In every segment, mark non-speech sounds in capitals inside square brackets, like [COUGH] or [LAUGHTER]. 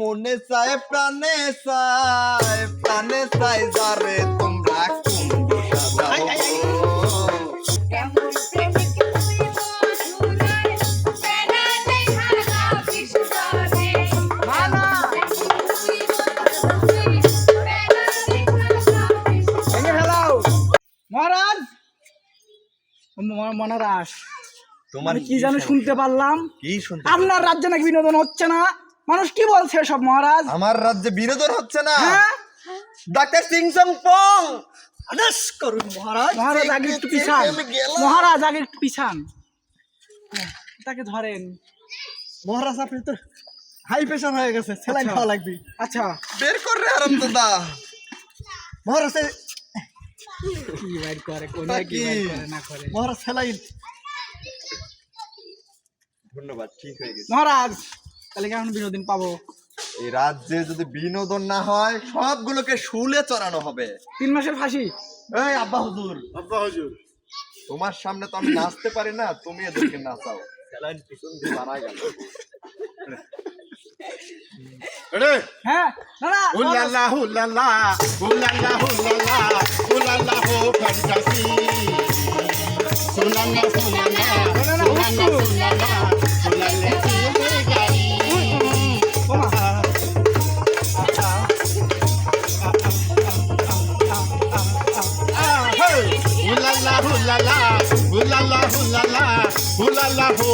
মনে চায় প্রাণে চায় প্রাণে চায় যারে তোমরা ম- মহারাজ তোমার কি জানো শুনতে পারলাম? কি শুনতে আপনার রাজ্যে নাকি বিনোদন হচ্ছে না? মানুষ কি বলছে সব মহারাজ? আমার রাজ্যে বিনোদন হচ্ছে না। হ্যাঁ? ডাক্তার সিং সং পং। আদেশ করুন মহারাজ। মহারাজ আগে একটু পিছান। মহারাজ আগে একটু পিছান। তাকে ধরেন। মহারাজ আপনি তো হাই প্রেশার হয়ে গেছে। সেলাই আচ্ছা। খাওয়া লাগবে। আচ্ছা। বের কর রে আরাম দাদা মহারাজ কি বাইর করে [LAUGHS] কোন কি কি? বাইর করে না করে? মহারাজ সেলাই ধন্যবাদ ঠিক হয়ে গেছে। মহারাজ তাহলে কেমন বিনোদন পাবো? এই রাজ্যে যদি বিনোদন না হয় সবগুলোকে শুলে চড়ানো হবে। তিন মাসের ফাঁসি? এই আব্বা হুজুর। আব্বা হুজুর। তোমার সামনে তো আমি নাচতে পারি না তুমি এদেরকে নাচাও। স্যালাইন পিছন দিয়ে। মারা গেল। হ্যাঁ না না Hulala, hulala, hulala, hulala, hulala, ho fantasy. Sulala, sulala, sulala, sulala, sulala, chile gari. Ah, hey! Hulala, hulala, hulala, hulala, hulala, ho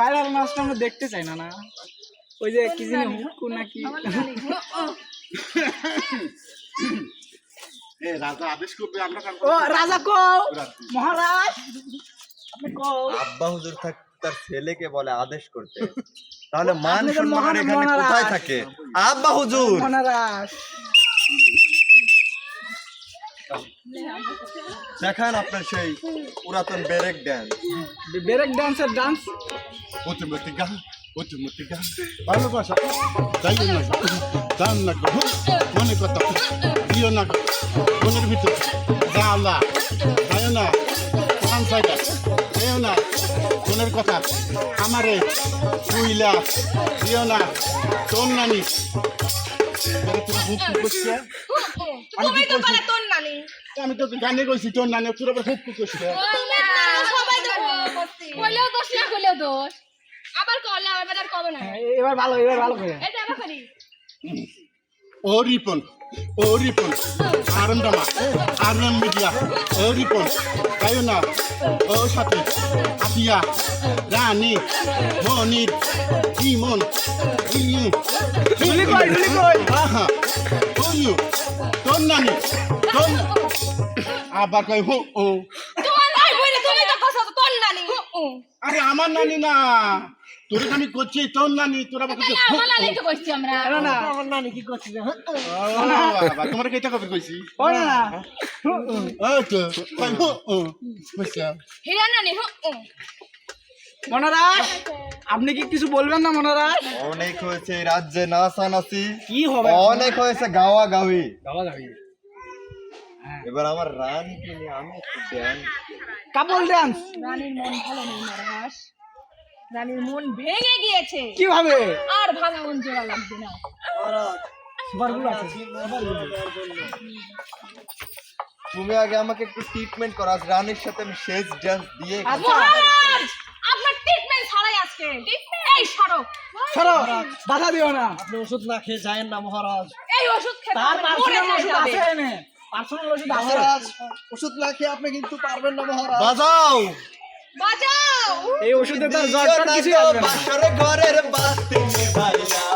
viral নাচটা আমরা দেখতে চাই না না। ওই যে কি জানি হুকু নাকি? রাজা আদেশ করবে আমরা ও রাজা কও। মহারাজ আব্বা হুজুর থাক- তার ছেলেকে বলে আদেশ করতে। তাহলে মান সম্মান মহান এখানে কোথায় থাকে? আব্বা হুজুর। মহারাজ। দেখান আপনার সেই পুরাতন ব্রেক ড্যান্স ব্রেক ডান্সের ডান্স অতিমতি গান অতিমতি গান। ভালোবাসা তাই না দান না গো মনে কথা দিও না গো মনের ভিতর জালা তাই না কোরআন সাইডা দিও না মনের কথা আমারে কুইলা দিও না তোর নানি। তুমি তো পারে তোর নানি। আমি তো গানে কইছি তোর নানি তোর আবার হুক হুক সবাই তো কইলেও দোষ না কইলেও দোষ। আবার কলে আবার আর কবে না? এবার ভালো এবার ভালো করে। এটা আবার করি। ও রিপন ও রিপন আনন্দমা আনন্দ মিডিয়া ও রিপন তাই না ও সাথে আপিয়া রানী মনির ইমন ইউ ঢুলি কই ঢুলি কই তুইও তোর নানি তোর আবার কই হো ও তোমার নাই বইরে তুমি তো কইছো তো তোর নানি আরে আমার নানি না। তোর আমি করছি তোর নানি তোর আবার আমার নানি তো কইছি আমরা। না না। আমার নানি কি করছে তোমার কেটা কবে কইছি? ও না ও তো কই হো ও বুঝছা হিরা নানি হু মনারাজ আপনি কি কিছু বলবেন না মনারাজ? অনেক হয়েছে এই রাজ্যে নাচানাচি। কি হবে? অনেক হয়েছে গাওয়া গাওয়ি গাওয়া যাবে এবার আমার রানীকে নিয়ে আমি কাপল ডান্স রানীর মন ভালো নেই রানীর মন ভেঙে গিয়েছে। কীভাবে? আর ভাঙা মন জোড়া লাগবে না। সুপারগুলো আছে। তুমি আগে আমাকে একটু ট্রিটমেন্ট করো। আজ রানীর সাথে আমি শেষ ডান্স দিয়ে আচ্ছা মহারাজ আপনার ট্রিটমেন্ট ছাড়াই আজকে এই সরো। সরো বাধা দিও না। আপনি ওষুধ না খেয়ে যায়েন না মহারাজ। এই ওষুধ খেতে তার পার্সোনাল ওষুধ আছে এনে। পার্সোনাল ওষুধ আছে। মহারাজ ওষুধ না খেয়ে আপনি কিন্তু পারবেন না মহারাজ। বাজাও। বাজাও। এই ওষুধে তার জ্বর কিছুই আসবে না। ঘরের বাতি নিভাইয়া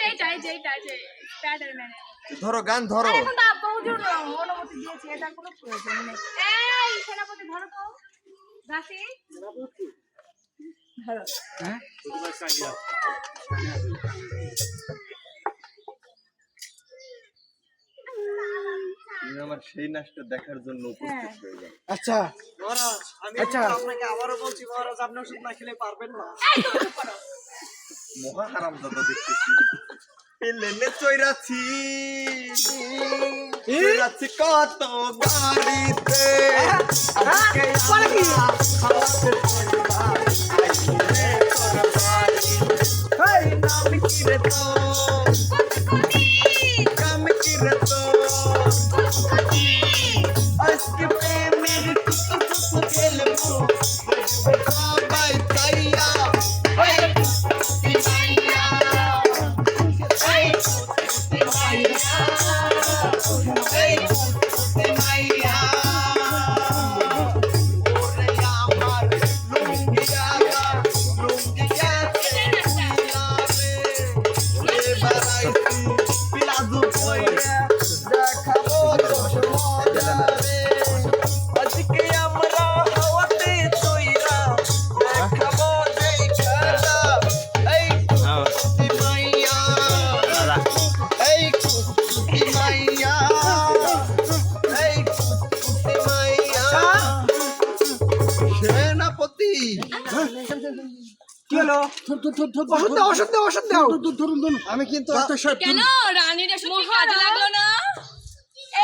এইটা এই যে প্যাডের ম্যানে ধরো গান ধরো সেনাপতি ধরো তো ধরো তুমি আমার সেই নাচটা দেখার জন্য উপস্থিত হয়ে। যাও। আচ্ছা। মহারাজ আমি আচ্ছা। আপনাকে আবারও বলছি মহারাজ আপনি ওষুধ না খেলে পারবেন না। মহা হারাম দাদা দেখতেছি পেলেনে চৈরাছি চৈরাছি কত গাড়িতে আজকে পরে কি? হাই নাম কি রে তো কি হলো? ওষুধ দাও ওষুধ দাও ওষুধ দাও। আমি কিন্তু কেন? রানীর এসব কাজে লাগল না?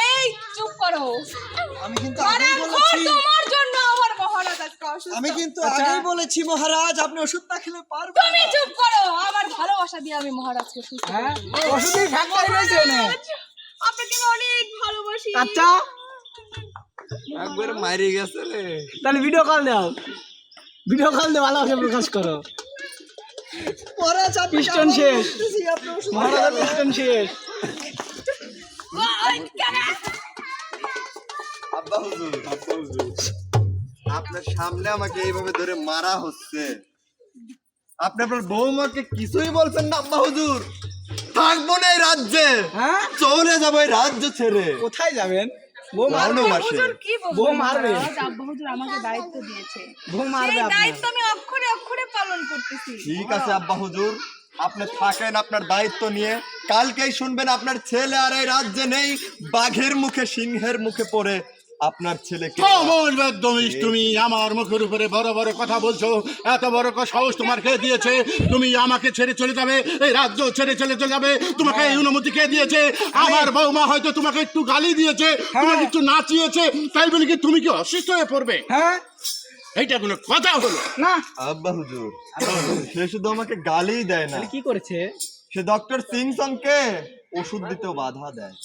এই চুপ করো। আমি কিন্তু আগেই বলেছি। তোমার জন্য আমার মহারাজ আজকে অসুস্থ। আমি কিন্তু আচ্ছা। আগেই বলেছি মহারাজ আপনি ওষুধ না খেলে পারবেন তুমি চুপ করো আমার ভালোবাসা দিয়ে আমি মহারাজকে সুস্থ হ্যাঁ? ওষুধই না আপনাকে আমি অনেক ভালোবাসি। আচ্ছা। একবার মারি গেছে রে। তাহলে ভিডিও কল দাও। ভিডিও কল দিয়ে ভালোবাসা প্রকাশ করো। পিস্টন শেষ। বলতেছি, আপনি ওষুধ না মহারাজা পিস্টন শেষ। আব্বা হুজুর আব্বা হুজুর। আপনার সামনে আমাকে এইভাবে ধরে মারা হচ্ছে। আপনি আপনার বৌমাকে কিছুই বলছেন না আব্বা হুজুর। থাকব না এই রাজ্যে। হ্যাঁ? চলে যাব এই রাজ্য ছেড়ে। কোথায় যাবেন? মারবে? হুজুর কি বলব? মারবে। আব্বা হুজুর আমাকে দায়িত্ব দিয়েছে। বউ মারবে আপনার। দায়িত্ব আমি অক্ষরে অক্ষরে পালন করতেছি। ঠিক আছে আব্বা হুজুর আপনি থাকেন আপনার দায়িত্ব নিয়ে। কালকেই শুনবেন আপনার ছেলে আর এই রাজ্যে নেই বাঘের মুখে সিংহের মুখে পড়ে। আপনার ছেলেকে বেদমিস তুমি আমার মুখের উপরে বড় বড় কথা বলছো। এত বড় সাহস তোমার কে দিয়েছে? তুমি আমাকে ছেড়ে চলে যাবে এই রাজ্য ছেড়ে চলে চলে যাবে। তোমাকে এই অনুমতি কে দিয়েছে? আমার বৌমা হয়তো তোমাকে একটু গালি দিয়েছে তোমাকে একটু নাচিয়েছে তাই বলে কি তুমি কি অসুস্থ হয়ে পড়বে? হ্যাঁ। এইটা কোনো কথা হলো। না। আব্বা হুজুর। সে শুধু আমাকে গালিই দেয় না। কি করেছে? সে ডক্টর সিংসনকে ওষুধ দিতেও বাধা দেয়।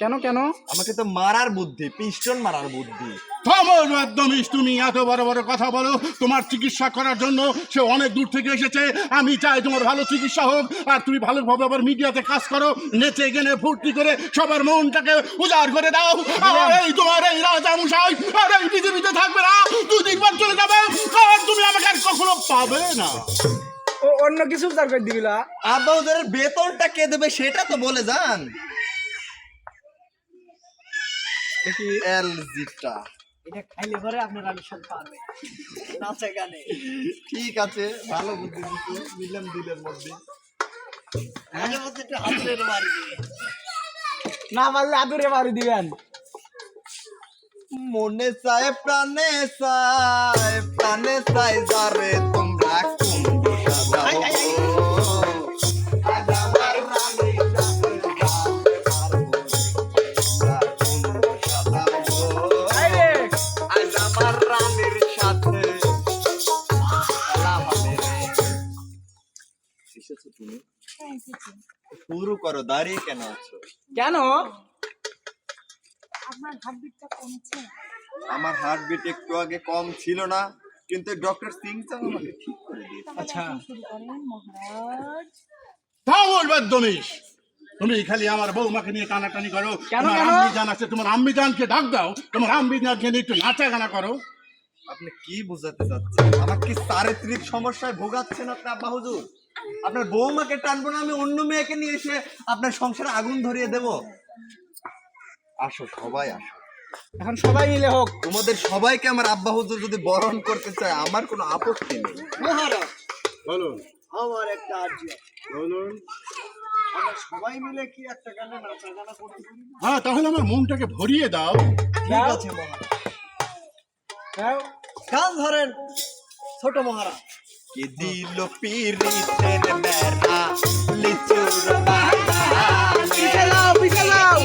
কেন কেন? আমাকে তো মারার বুদ্ধি পিস্টন মারার বুদ্ধি। কমল বেদমিস তুমি এত বড় বড় কথা বলো তোমার চিকিৎসা করার জন্য সে অনেক দূর থেকে এসেছে আমি চাই তোমার ভালো চিকিৎসা হোক আর তুমি ভালোভাবে আবার মিডিয়াতে কাজ করো নেচে গেনে ফুর্তি করে সবার মনটাকে উজাড় করে দাও। আর। এই তোমার এই রাজা মশাই আর এই পৃথিবীতে থাকবে না দুই দিনবার চলে যাবে আর তুমি আমাকে আর কখনো পাবে না। ও অন্য কিছু উদ্ধার করে দিবিলা আব্বা হুজুরের বেতনটা কে দেবে সেটা তো বলে যান। এলজিটা। এটা খাইলে পরে আপনার আবিষ্কার পারবে। নাচে গানে। ঠিক আছে ভালো বুদ্ধি দিচ্ছ দিলাম দিলের মধ্যে। মাঝে মধ্যে একটু হাতের মারবে না পারলে আদুরে বাড়ি দিবেন। মনে চায় প্রাণে চায় প্রাণে চায় যারে তোমরা কুন্ডু এসেছ তুমি? শুরু করো দাঁড়িয়ে কেন আছো? কেন? আপনার হার্টবিটটা কমছে। আমার হার্টবিট একটু আগে কম ছিল না কিন্তু ডক্টর সিং আমাকে ঠিক করে দিয়েছে। আচ্ছা। শুরু করেন মহারাজ। তুমি খালি আমার বৌমাকে নিয়ে টানাটানি করো কেন, তোমার কেন? আম্মি জান আছে তোমার আম্মি জানকে ডাক দাও তোমার আম্মি জানকে নিয়ে একটু নাচা গানা করো। আপনি কি বোঝাতে চাচ্ছেন? আমার কি চারিত্রিক সমস্যায় ভোগাচ্ছেন আপনি আব্বা হুজুর? আপনার বৌমাকে টানবো না আমি অন্য মেয়েকে নিয়ে এসে আপনার সংসারে আগুন ধরিয়ে দেব। আসো সবাই আসো। এখন সবাই মিলে হোক। তোমাদের সবাইকে আমার আব্বা হুজুর যদি বরণ করতে চায় আমার কোনো আপত্তি নেই। মহারাজ বলুন। আমার একটা আর্জি বলুন। আমরা সবাই মিলে কি একটা গানে নাচা গানা করতে পারি? হ্যাঁ তাহলে আমার মনটাকে ভরিয়ে দাও। ঠিক আছে মহারাজ। দাও। গান ধরেন ছোট মহারাজ। কে দিল পিরিতের বেড়া লিচুর বাগানে। পিছে লাও।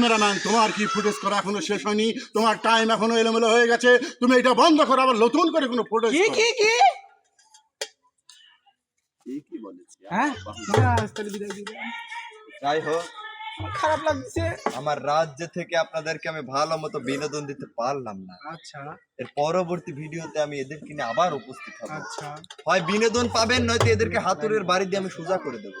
ক্যামেরাম্যান তোমার কি ফুটেজ করা এখনও শেষ হয়নি? তোমার টাইম এখনও এলোমেলো হয়ে গেছে। তুমি এটা বন্ধ করো আবার নতুন করে কোনো ফুটেজ কি কি কি? কি হ্যাঁ? দাও। যাই হোক আমার খারাপ লাগছে। আমার রাজ্য থেকে আপনাদেরকে আমি ভালো মতো বিনোদন দিতে পারলাম না। আচ্ছা। এর পরবর্তী ভিডিওতে আমি এদেরকে নিয়ে আবার উপস্থিত হব। আচ্ছা। হয় বিনোদন পাবেন নয়তো এদেরকে হাতুড়ের বাড়ি দিয়ে আমি সোজা করে দেবো।